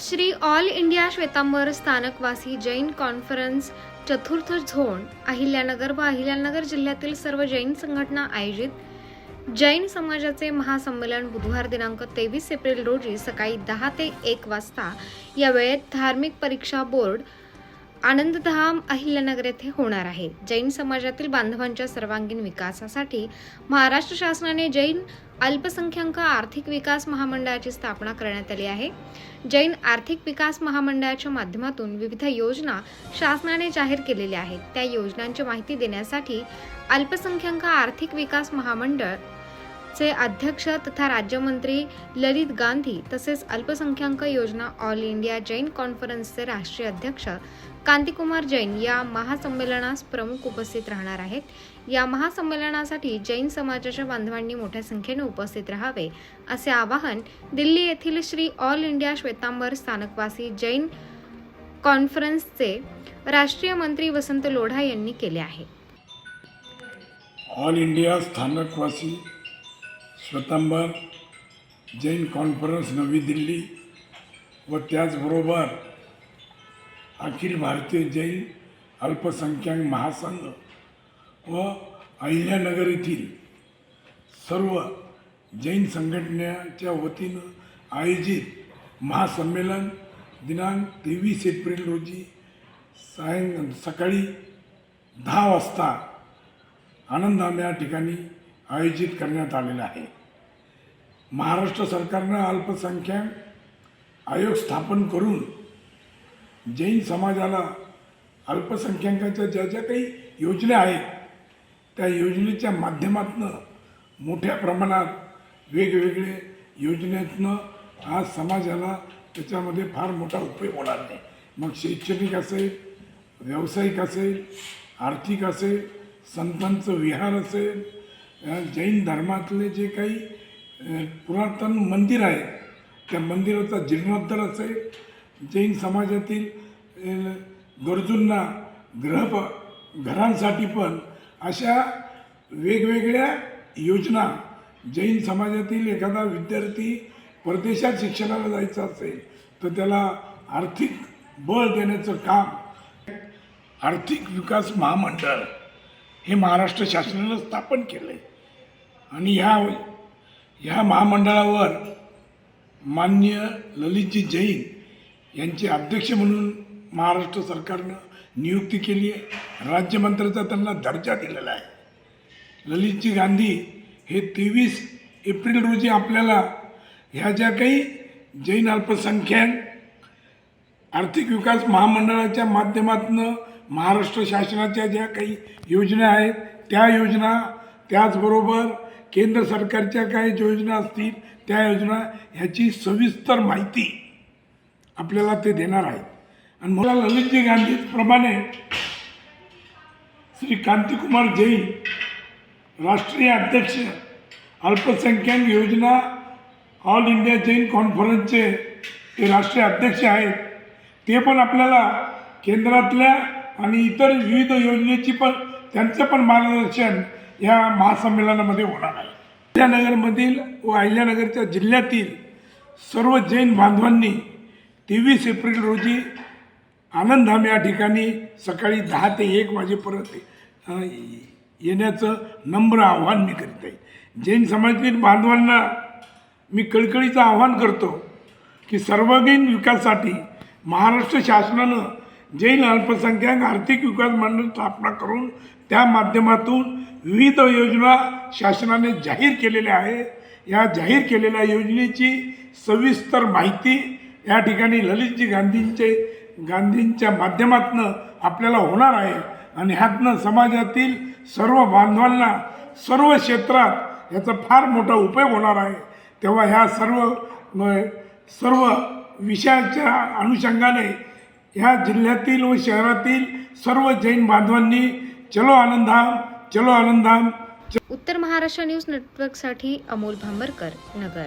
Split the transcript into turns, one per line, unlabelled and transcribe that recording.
Shri all India Shwetambar Sthanakvasi Jain conference चतुर्थ zone Ahilyanagar व अहिल्यानगर जिल्ह्यातील सर्व जैन संघटना आयोजित जैन समाजाचे महासंमेलन बुधवार दिनांक तेवीस एप्रिल रोजी सकाळी दहा ते एक वाजता. या वेळेत धार्मिक परीक्षा बोर्ड आनंदधाम अहिल्यानगर येथे होणार आहे. जैन समाजातील बांधवांच्या सर्वांगीण विकासासाठी महाराष्ट्र शासनाने जैन अल्पसंख्याक आर्थिक विकास महामंडळाची स्थापना करण्यात आली आहे. जैन आर्थिक विकास महामंडळाच्या माध्यमातून विविध योजना शासनाने जाहीर केलेल्या आहेत. त्या योजनांची माहिती देण्यासाठी अल्पसंख्याक आर्थिक विकास महामंडळ चे अध्यक्ष तथा राज्यमंत्री ललित गांधी तसेच अल्पसंख्याक योजना ऑल इंडिया जैन कॉन्फरन्सचे राष्ट्रीय अध्यक्ष कांतिकुमार जैन या महासंमेलनास प्रमुख उपस्थित राहणार आहेत. या महासंमेलनासाठी जैन समाजाच्या बांधवांनी मोठ्या संख्येने उपस्थित राहावे असे आवाहन दिल्ली येथील श्री ऑल इंडिया श्वेतांबर स्थानकवासी जैन कॉन्फरन्सचे राष्ट्रीय मंत्री वसंत लोढा यांनी केले आहे.
All India Sthanakvasi Shwetambar Jain conference नवी दिल्ली व त्याचबरोबर अखिल भारतीय जैन अल्पसंख्याक महासंघ व अहिल्यानगर येथील सर्व जैन संघटनेच्या वतीनं आयोजित महासंमेलन दिनांक तेवीस एप्रिल रोजी सायं सकाळी दहा वाजता आनंदाम या ठिकाणी आयोजित करण्यात आलेला आहे. महाराष्ट्र सरकारनं अल्पसंख्याक आयोग स्थापन करून जैन समाजाला अल्पसंख्याकांच्या ज्या ज्या काही योजना आहेत त्या योजनेच्या माध्यमातून मोठ्या प्रमाणात वेगवेगळे योजनेतनं आज समाजाला त्याच्यामध्ये फार मोठा उपयोग होणार नाही. मग शैक्षणिक असेल व्यावसायिक असेल आर्थिक असेल संतांचं विहार असेल जैन धर्मातले जे काही पुरातन मंदिर आहे त्या मंदिराचा जीर्णोद्धार असेल जैन समाजातील गरजूंना ग्रह घरांसाठी पण अशा वेगवेगळ्या योजना जैन समाजातील एखादा विद्यार्थी परदेशात शिक्षणाला जायचं असेल तर त्याला आर्थिक बळ देण्याचं काम आर्थिक विकास महामंडळ हे महाराष्ट्र शासनानं स्थापन केलं आहे आणि ह्या ह्या महामंडळावर मान्य ललितजी जैन यांचे अध्यक्ष म्हणून महाराष्ट्र सरकारनं नियुक्ती केली आहे. राज्यमंत्र्याचा त्यांना दर्जा दिलेला आहे. ललितजी गांधी हे तेवीस एप्रिल रोजी आपल्याला ह्या ज्या काही जैन अल्पसंख्याक आर्थिक विकास महामंडळाच्या माध्यमातून महाराष्ट्र शासनाच्या ज्या काही योजना आहेत त्या योजना त्याचबरोबर केंद्र सरकारच्या काही योजना असतील त्या योजना ह्याची सविस्तर माहिती आपल्याला ते देणार आहेत. आणि मला ललितजी गांधीप्रमाणे श्री कांतिकुमार जैन राष्ट्रीय अध्यक्ष अल्पसंख्याक योजना ऑल इंडिया जैन कॉन्फरन्सचे ते राष्ट्रीय अध्यक्ष आहेत. ते पण आपल्याला केंद्रातल्या आणि इतर विविध योजनेची पण त्यांचं पण मार्गदर्शन या महासंमेलनामध्ये होणार आहे. अहिल्यानगरमधील व अहिल्यानगरच्या जिल्ह्यातील सर्व जैन बांधवांनी तेवीस एप्रिल रोजी आनंदधाम या ठिकाणी सकाळी दहा ते एक वाजेपर्यंत येण्याचं नम्र आव्हान मी करीत आहे. जैन समाजातील बांधवांना मी कळकळीचं आव्हान करतो की सर्वांगीण विकासासाठी महाराष्ट्र शासनानं जैन अल्पसंख्याक आर्थिक विकास मंडळ स्थापना करून त्या माध्यमातून विविध योजना शासनाने जाहीर केलेल्या आहे. या जाहीर केलेल्या योजनेची सविस्तर माहिती या ठिकाणी ललितजी गांधींचे गांधींच्या माध्यमातनं आपल्याला होणार आहे. आणि ह्यातनं समाजातील सर्व बांधवांना सर्व क्षेत्रात याचा फार मोठा उपयोग होणार आहे. तेव्हा ह्या सर्व म, सर्व विषयाच्या अनुषंगाने ह्या जिल्ह्यातील व शहरातील सर्व जैन बांधवांनी चलो आनंदाम चलो आनंदाम
उत्तर महाराष्ट्र न्यूज नेटवर्कसाठी अमोल भांबरकर नगर.